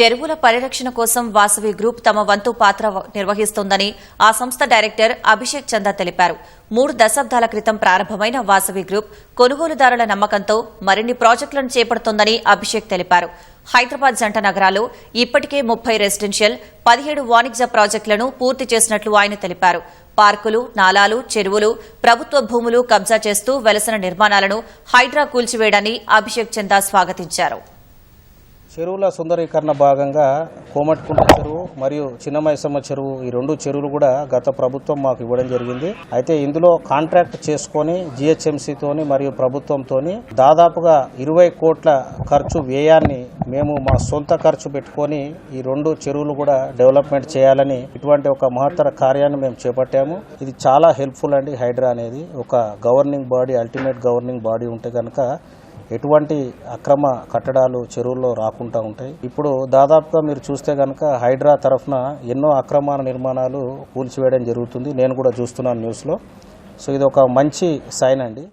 చెరువుల పరిరక్షణ కోసం వాసవి గ్రూప్ తమ వంతు పాత్ర నిర్వహిస్తోందని ఆ సంస్థ డైరెక్టర్ అభిషేక్ చందా తెలిపారు. మూడు దశాబ్దాల క్రితం ప్రారంభమైన వాసవి గ్రూప్ కొనుగోలుదారుల నమ్మకంతో మరిన్ని ప్రాజెక్టులను చేపడుతోందని అభిషేక్ తెలిపారు. హైదరాబాద్ జంట నగరాల్లో ఇప్పటికే ముప్పై రెసిడెన్షియల్ పదిహేడు వాణిజ్య ప్రాజెక్టులను పూర్తి చేసినట్లు ఆయన తెలిపారు. పార్కులు నాలాలు చెరువులు ప్రభుత్వ భూములు కబ్జా చేస్తూ వెలసిన నిర్మాణాలను హైడ్రా కూల్చివేయడాన్ని అభిషేక్ చందా స్వాగతించారు. చెరువుల సుందరీకరణ భాగంగా కోమట్కుంట చెరువు మరియు చిన్నమైసమ్మ చెరువు ఈ రెండు చెరువులు కూడా గత ప్రభుత్వం మాకు ఇవ్వడం జరిగింది. అయితే ఇందులో కాంట్రాక్ట్ చేసుకొని జిహెచ్ఎంసీతోని మరియు ప్రభుత్వంతోని దాదాపుగా ఇరవై కోట్ల ఖర్చు వ్యయాన్ని మేము మా సొంత ఖర్చు పెట్టుకొని ఈ రెండు చెరువులు కూడా డెవలప్మెంట్ చేయాలని ఇటువంటి ఒక మహత్తర కార్యాన్ని మేము చేపట్టాము. ఇది చాలా హెల్ప్ఫుల్ అండి హైడ్రా అనేది. ఒక governing body ultimate governing body ఉంటే కనుక ఎటువంటి అక్రమ కట్టడాలు చెరువుల్లో రాకుండా ఉంటాయి. ఇప్పుడు దాదాపుగా మీరు చూస్తే కనుక హైడ్రా తరఫున ఎన్నో అక్రమ నిర్మాణాలు కూల్చివేయడం జరుగుతుంది. నేను కూడా చూస్తున్నాను న్యూస్లో. సో ఇది ఒక మంచి సైన్ అండి.